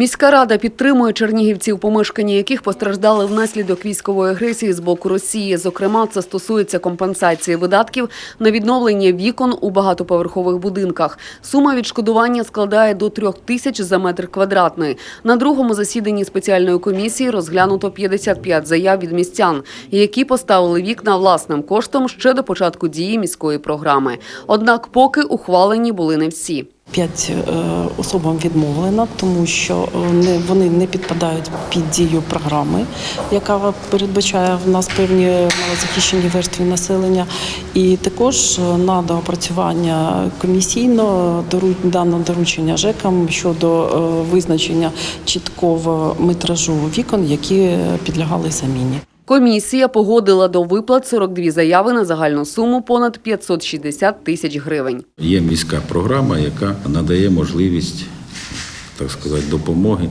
Міська рада підтримує чернігівців, помешкання яких постраждали внаслідок військової агресії з боку Росії. Зокрема, це стосується компенсації видатків на відновлення вікон у багатоповерхових будинках. Сума відшкодування складає до трьох тисяч за метр квадратний. На другому засіданні спеціальної комісії розглянуто 55 заяв від містян, які поставили вікна власним коштом ще до початку дії міської програми. Однак, поки ухвалені були не всі. П'ять е, особам відмовлено, тому що е, вони не підпадають під дію програми, яка передбачає в нас певні малозахищені верстви населення. І також е, на доопрацювання комісійно дано доручення ЖЕКам щодо визначення чіткого метражу вікон, які підлягали заміні. Комісія погодила до виплат 42 заяви на загальну суму понад 560 тисяч гривень. Є міська програма, яка надає можливість, так сказати, допомоги.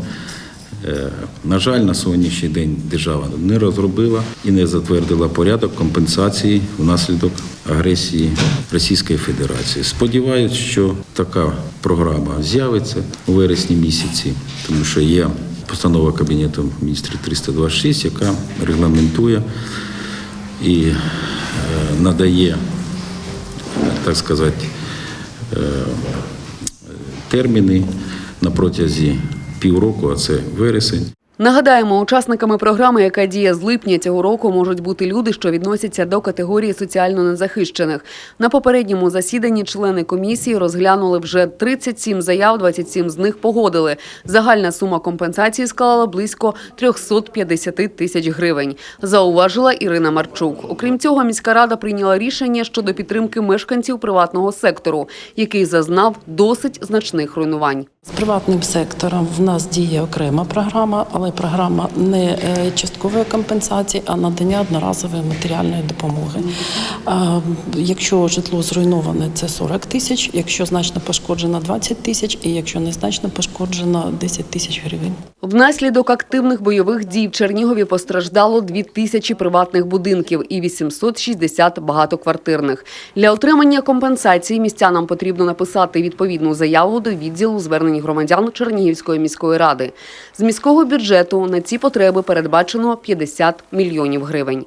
Е, На жаль, на сьогоднішній день держава не розробила і не затвердила порядок компенсації внаслідок агресії Російської Федерації. Сподіваюсь, що така програма з'явиться у вересні місяці, тому що є постанова Кабінету міністрів 326, яка регламентує і е, надає так сказати, е, терміни на протязі півроку, а це вересень. Нагадаємо, учасниками програми, яка діє з липня цього року, можуть бути люди, що відносяться до категорії соціально незахищених. На попередньому засіданні члени комісії розглянули вже 37 заяв, 27 з них погодили. Загальна сума компенсації склала близько 350 тисяч гривень. Зауважила Ірина Марчук. Окрім цього, міська рада прийняла рішення щодо підтримки мешканців приватного сектору, який зазнав досить значних руйнувань. З приватним сектором в нас діє окрема програма, але програма не е, часткової компенсації, а надання одноразової матеріальної допомоги. Якщо житло зруйноване, це 40 тисяч, якщо значно пошкоджено 20 тисяч, і якщо незначно пошкоджено 10 тисяч гривень. Внаслідок активних бойових дій в Чернігові постраждало 2 тисячі приватних будинків і 860 багатоквартирних. Для отримання компенсації містянам потрібно написати відповідну заяву до відділу звернень громадян Чернігівської міської ради. З міського бюджету на ці потреби передбачено 50 мільйонів гривень.